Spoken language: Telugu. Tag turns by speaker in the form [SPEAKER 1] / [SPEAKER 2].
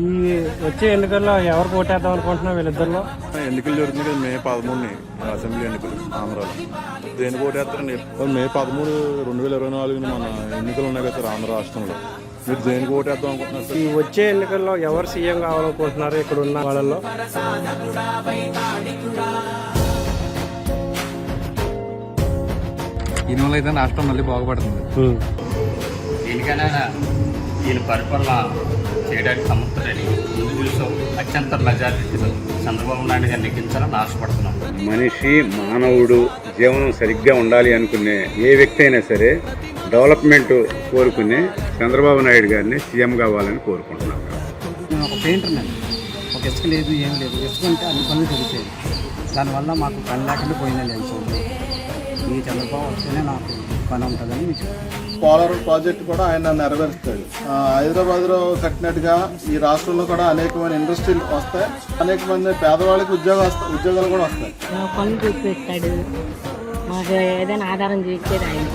[SPEAKER 1] ఈ వచ్చే ఎన్నికల్లో ఎవరు ఓటేద్దాం అనుకుంటున్నాం వీళ్ళిద్దరిలో?
[SPEAKER 2] ఎన్నికలు జరుగుతుంది కదా మే పదమూడుని అసెంబ్లీ ఎన్నికలు ఆంధ్రాలో. దేని ఓటేస్తారండి? మే పదమూడు రెండు వేల ఇరవై నాలుగున మన ఎన్నికలు ఉన్నాయి కదా సార్ ఆంధ్ర రాష్ట్రంలో. మీరు దేనికి ఓటేద్దాం అనుకుంటున్నారు సార్?
[SPEAKER 1] ఈ వచ్చే ఎన్నికల్లో ఎవరు సీఎం కావాలనుకుంటున్నారు ఇక్కడ ఉన్న వాళ్ళలో?
[SPEAKER 3] దీనివల్ల అయితే రాష్ట్రం మళ్ళీ బాగుపడుతుంది.
[SPEAKER 4] దీనికైనా ఈయన పరిపాలన చేయడానికి సమర్థుడని ముందు చూసాం అత్యంత మెజారిటీతో చంద్రబాబు నాయుడు గారిని నెగ్గించాలని ఆశపడుతున్నాం.
[SPEAKER 5] మనిషి మానవుడు జీవనం సరిగ్గా ఉండాలి అనుకునే ఏ వ్యక్తి అయినా సరే డెవలప్మెంట్ కోరుకునే చంద్రబాబు నాయుడు గారిని సీఎం కావాలని కోరుకుంటున్నాను
[SPEAKER 6] నేను ఒక ఒక ఇసుక లేదు ఏం లేదు. ఇసుక ఉంటే అన్ని పనులు జరుగుతాయి. దానివల్ల మాకు పని లేకుండా పోయిందండి ఈ చంద్రబాబు వస్తేనే నాకు పని ఉంటుందని మీకు.
[SPEAKER 7] పోలవరం ప్రాజెక్ట్ కూడా ఆయన నెరవేరుస్తాడు. ఆ, హైదరాబాద్లో కట్టినట్టుగా ఈ రాష్ట్రంలో కూడా అనేకమైన ఇండస్ట్రీలు వస్తాయి. అనేక మంది పేదవాళ్ళకి ఉద్యోగ ఉద్యోగాలు కూడా వస్తాయి.
[SPEAKER 8] పనులు చూపిస్తాడు. మాకు ఏదైనా ఆధారం చూపించేది ఆయన.